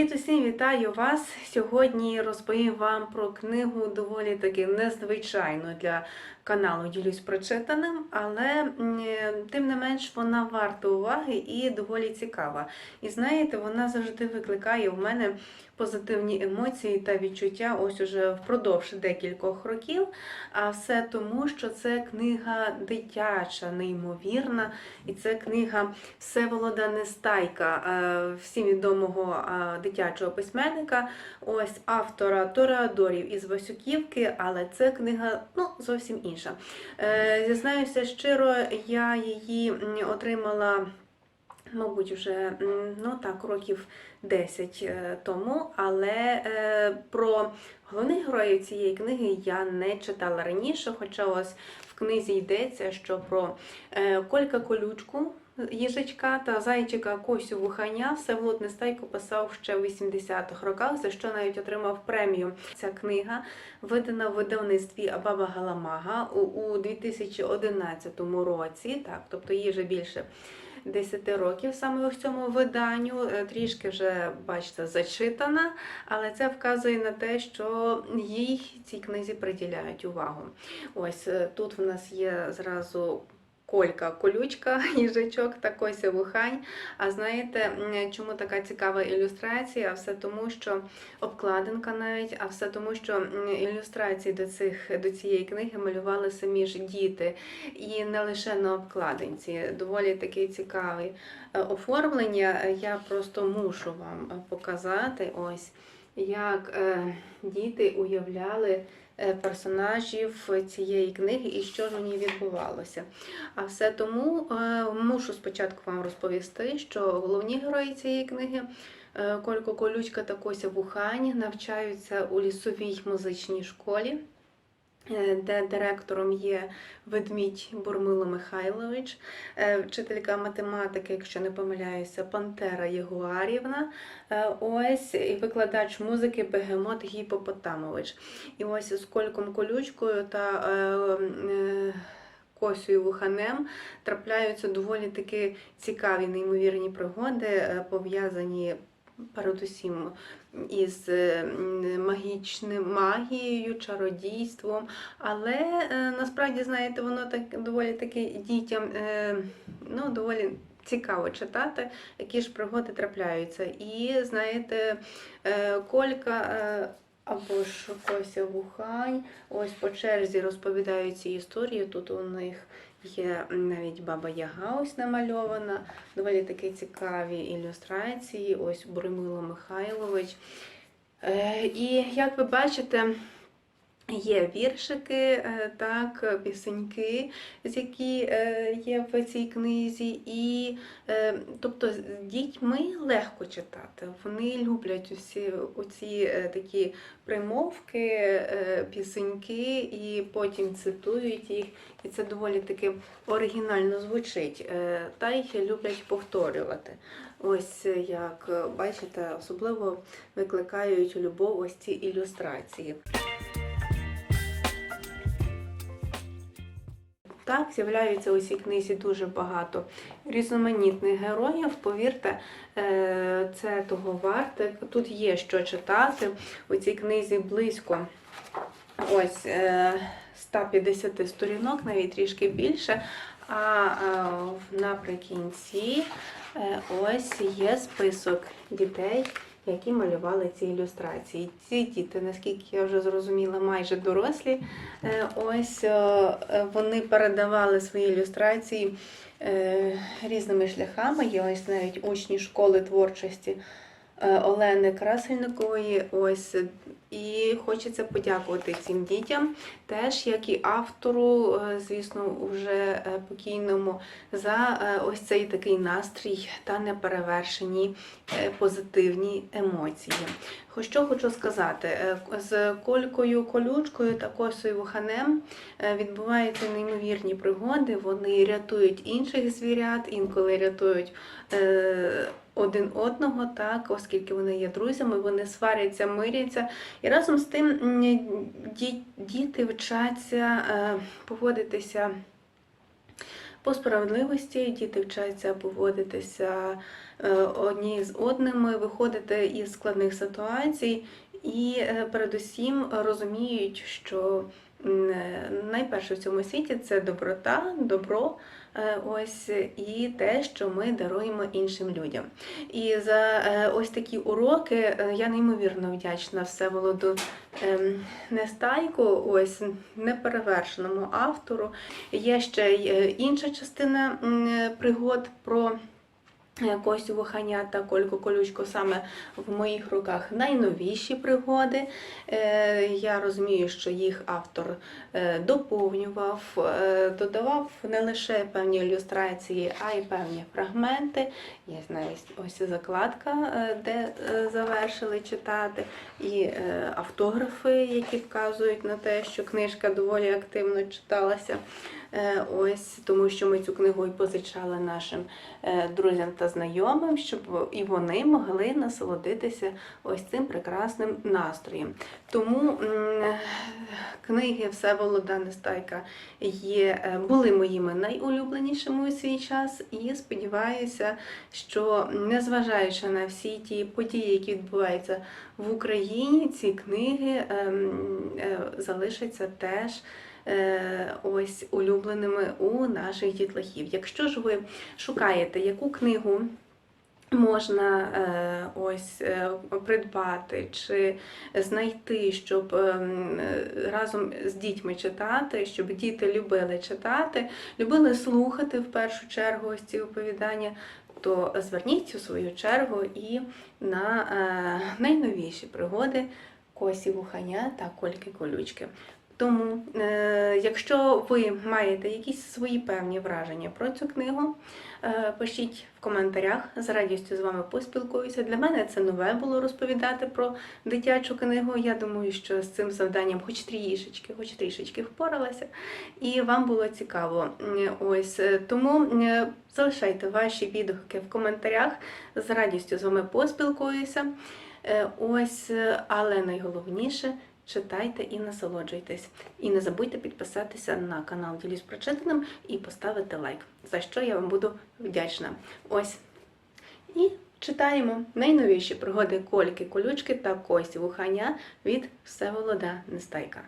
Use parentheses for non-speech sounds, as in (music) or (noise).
Привіт усім, вітаю вас! Сьогодні розповім вам про книгу доволі таки незвичайну для каналу Ділюсь прочитаним, але тим не менш вона варта уваги і доволі цікава. І знаєте, вона завжди викликає в мене позитивні емоції та відчуття ось уже впродовж декількох років. А все тому, що це книга дитяча, неймовірна, і це книга Всеволода Нестайка, е, всім відомого е, дитячого письменника, ось автора Тореадорів із Васюківки, але це книга ну, зовсім інша. Е, Зізнаюся щиро, я її отримала. Мабуть, вже ну так, років 10 е, тому, але е, про головних героїв цієї книги я не читала раніше, хоча ось в книзі йдеться, що про е, Колька Колючку, їжачка та зайчика Косю Вуханя Всеволод Нестайко писав ще в 80-х роках, за що навіть отримав премію. Ця книга видана в видавництві Абаба Галамага у, у 2011 році, так, тобто їй вже більше 10 років саме в цьому виданню, Е, трішки вже, бачите, зачитана, але це вказує на те, що їй цій книзі приділяють увагу. Ось е, тут в нас є зразу. Колька, колючка, (laughs) їжачок та Кося Вухань. А знаєте, чому така цікава ілюстрація? А все тому, що обкладинка навіть, а все тому, що ілюстрації до цих до цієї книги малювали самі ж діти, і не лише на обкладинці. Доволі таке цікаве е, оформлення. Я просто мушу вам е, показати ось. Як е, діти уявляли е, персонажів цієї книги і що ж у ній відбувалося. А все тому е, мушу спочатку вам розповісти, що головні герої цієї книги Колько Колючка та Кося Бухані навчаються у лісовій музичній школі. Е, Де директором є ведмідь Бурмило Михайлович, е, вчителька математики, якщо не помиляюся, Пантера Єгуарівна, е, ось і викладач музики Бегемот Гіпопотамович. І ось з Кольком Колючкою та Косею Вуханем трапляються доволі таки цікаві, неймовірні пригоди, пов'язані передусім із е, магічним магією, чародійством. Але е, насправді, знаєте, воно так доволі таки дітям е, ну, доволі. Цікаво читати, які ж пригоди трапляються. І знаєте, Колька або ж Кося Вухань, ось по черзі розповідають ці історії. Тут у них є навіть баба Яга ось намальована, доволі такі цікаві ілюстрації. Ось Буримило Михайлович. Е, І як ви бачите, Є віршики, е, так, пісеньки, які е, є в цій книзі, і е, тобто з дітьми легко читати. Вони люблять усі оці такі примовки, пісеньки, і потім цитують їх. І це доволі таки оригінально звучить. Та й люблять повторювати. Ось як бачите, особливо викликають любов ось ці ілюстрації. Так, з'являється у цій книзі дуже багато різноманітних героїв. Повірте, е, це того варте. Тут є що читати. У цій книзі близько ось е, 150 сторінок, навіть трішки більше. А е, наприкінці е, ось є список дітей, які малювали ці ілюстрації. Ці діти, наскільки я вже зрозуміла, майже дорослі. Е, Ось е, е, вони передавали свої ілюстрації різними шляхами. Є ось навіть учні школи творчості Олени Красельникової. Ось і хочеться подякувати цим дітям, теж як і автору, е, звісно, вже е, покійному, за е, ось цей такий настрій та неперевершені позитивні емоції. Що хочу сказати, з Колькою Колючкою та Косою Вуханем е, відбуваються неймовірні пригоди. Вони рятують інших звірят, інколи рятують один одного, так, оскільки вони є друзями, вони сваряться, миряться. І разом з тим діти вчаться е, поводитися по справедливості діти вчаться поводитися е, одні з одними, виходити із складних ситуацій і е, передусім розуміють, що найперше в цьому світі це доброта, добро. Е, Ось і те, що ми даруємо іншим людям. І за е, ось такі уроки е, я неймовірно вдячна Всеволоду ем, Нестайку, ось неперевершеному автору. Є ще інша частина пригод про. Е, Костю Воханя та Кольку Колючко саме в моїх руках найновіші пригоди. Е, Я розумію, що їх автор е, доповнював, додавав не лише певні ілюстрації, а й певні фрагменти. Є навіть ось закладка, де завершили читати, і автографи, які вказують на те, що книжка доволі активно читалася. Е, Ось тому, що ми цю книгу і позичали нашим е, друзям та знайомим, щоб і вони могли насолодитися ось цим прекрасним настроєм. Тому книги Всеволода Нестайка є, е, були моїми найулюбленішими у свій час, і сподіваюся, що незважаючи на всі ті події, які відбуваються в Україні, ці книги ем, залишаться теж. Е, Ось улюбленими у наших дітлахів. Якщо ж ви шукаєте, яку книгу можна е, ось е, придбати чи знайти, щоб разом з дітьми читати, щоб діти любили читати, любили слухати в першу чергу ось ці оповідання, то зверніть у свою чергу і на найновіші пригоди Косі Вуханя та Кольки Колючки. Тому, е, якщо ви маєте якісь свої певні враження про цю книгу, е, пишіть в коментарях, з радістю з вами поспілкуюся. Для мене це нове було розповідати про дитячу книгу. Я думаю, що з цим завданням хоч трішечки, хоч трішечки впоралася, і вам було цікаво. Ось е, тому залишайте ваші відгуки в коментарях. З радістю з вами поспілкуюся. Ось, але найголовніше. Читайте і насолоджуйтесь. І не забудьте підписатися на канал Ділюсь прочитаним і поставити лайк, за що я вам буду вдячна. Ось. І читаємо найновіші пригоди Кольки, Колючки та Косі Вуханя від Всеволода Нестайка.